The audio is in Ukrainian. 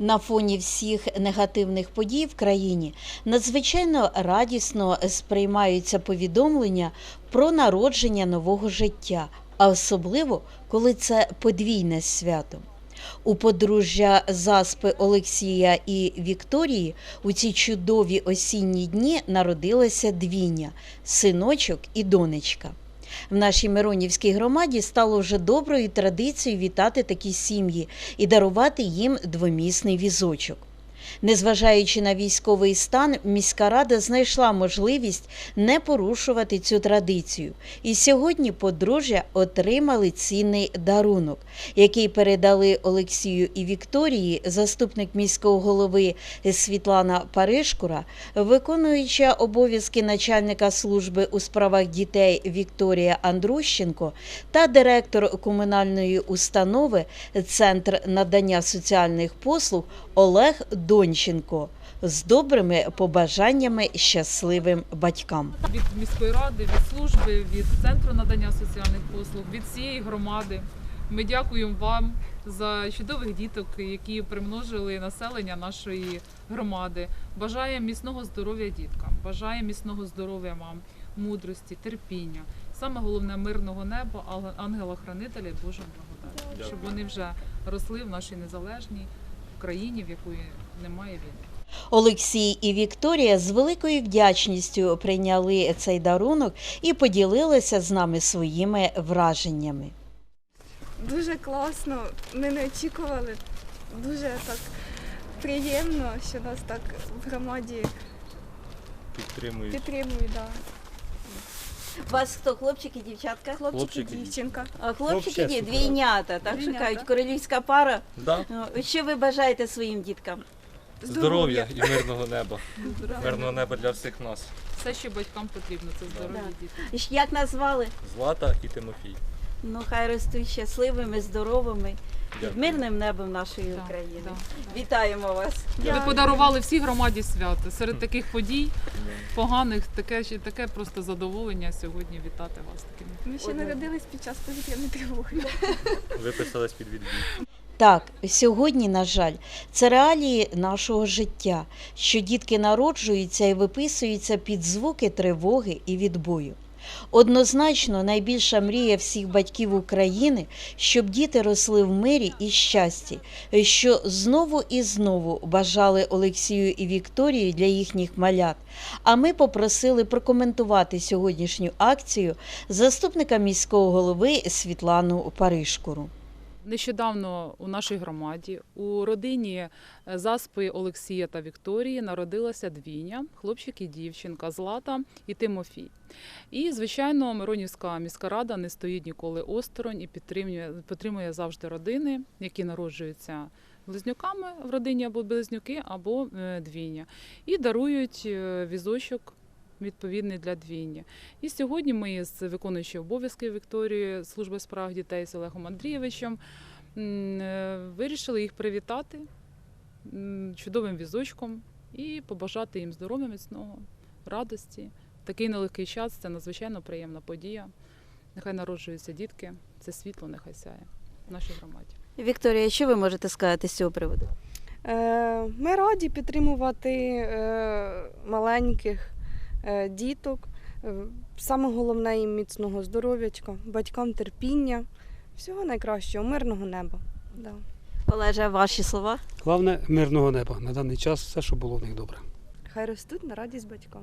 На фоні всіх негативних подій в країні надзвичайно радісно сприймаються повідомлення про народження нового життя, а особливо коли це подвійне свято. У подружжя заспи Олексія і Вікторії у ці чудові осінні дні народилася двійня синочок і донечка. В нашій Миронівській громаді стало вже доброю традицією вітати такі сім'ї і дарувати їм двомісний візочок. Незважаючи на військовий стан, міська рада знайшла можливість не порушувати цю традицію. І сьогодні подружжя отримали цінний дарунок, який передали Олексію і Вікторії, заступник міського голови Світлана Паришкура, виконуюча обов'язки начальника служби у справах дітей Вікторія Андрущенко та директор комунальної установи Центр надання соціальних послуг Олег Донченко з добрими побажаннями щасливим батькам. від міської ради, від служби, від центру надання соціальних послуг, від всієї громади. Ми дякуємо вам за чудових діток, які примножили населення нашої громади. Бажаємо міцного здоров'я діткам, бажаємо міцного здоров'я вам, мудрості, терпіння. Саме головне мирного неба, ангела-хранителя і Божого благодаті, щоб вони вже росли в нашій незалежній країні, в якої немає війни. Олексій і Вікторія з великою вдячністю прийняли цей дарунок і поділилися з нами своїми враженнями. Дуже класно. Ми не очікували. Дуже так приємно, що нас так в громаді підтримують. підтримують. Да. У вас хто хлопчик і дівчатка? Хлопчик і дівчинка. А хлопчики чесно, двійнята, так що Двійнята. кажуть, королівська пара. Да? Ну, Що ви бажаєте своїм діткам? Здоров'я і мирного неба. Мирного неба для всіх нас. Все, що батькам потрібно, це здоров'я Да. діти. І ж Як назвали? Злата і Тимофій. Ну, хай ростуть щасливими, здоровими, Дякую. мирним небом нашої Так, України. так. Вітаємо вас! Ви подарували всій громаді свято. Серед таких подій поганих таке ще- таке просто задоволення сьогодні вітати вас такими. Ми ще народились під час повітряної тривоги. Виписались під відбій. Так, сьогодні, на жаль, це реалії нашого життя, що дітки народжуються і виписуються під звуки тривоги і відбою. Однозначно, найбільша мрія всіх батьків України, щоб діти росли в мирі і щасті, що знову і знову бажали Олексію і Вікторії для їхніх малят. А ми попросили прокоментувати сьогоднішню акцію заступника міського голови Світлану Паришкуру. Нещодавно у нашій громаді у родині е, заспи Олексія та Вікторії народилася двійня, хлопчик і дівчинка Злата і Тимофій. І, звичайно, Миронівська міська рада не стоїть ніколи осторонь і підтримує, підтримує завжди родини, які народжуються близнюками в родині або близнюки, або е, двійня, і дарують е, візочок. Відповідний для двійні. І сьогодні ми з виконуючою обов'язки Вікторії служби справ дітей з Олегом Андрійовичем е, вирішили їх привітати чудовим візочком і побажати їм здоров'я міцного, радості. Такий нелегкий час це надзвичайно приємна подія. Нехай народжуються дітки, це світло нехай сяє в нашій громаді. Вікторія, що ви можете сказати з цього приводу? Е, Ми раді підтримувати е, маленьких діток. Е, Саме головне їм міцного здоров'ячка, батькам терпіння, всього найкращого, мирного неба. Да. Олеже, ваші слова? Головне мирного неба на даний час, все, що було в них добре. Хай ростуть на радість батькам.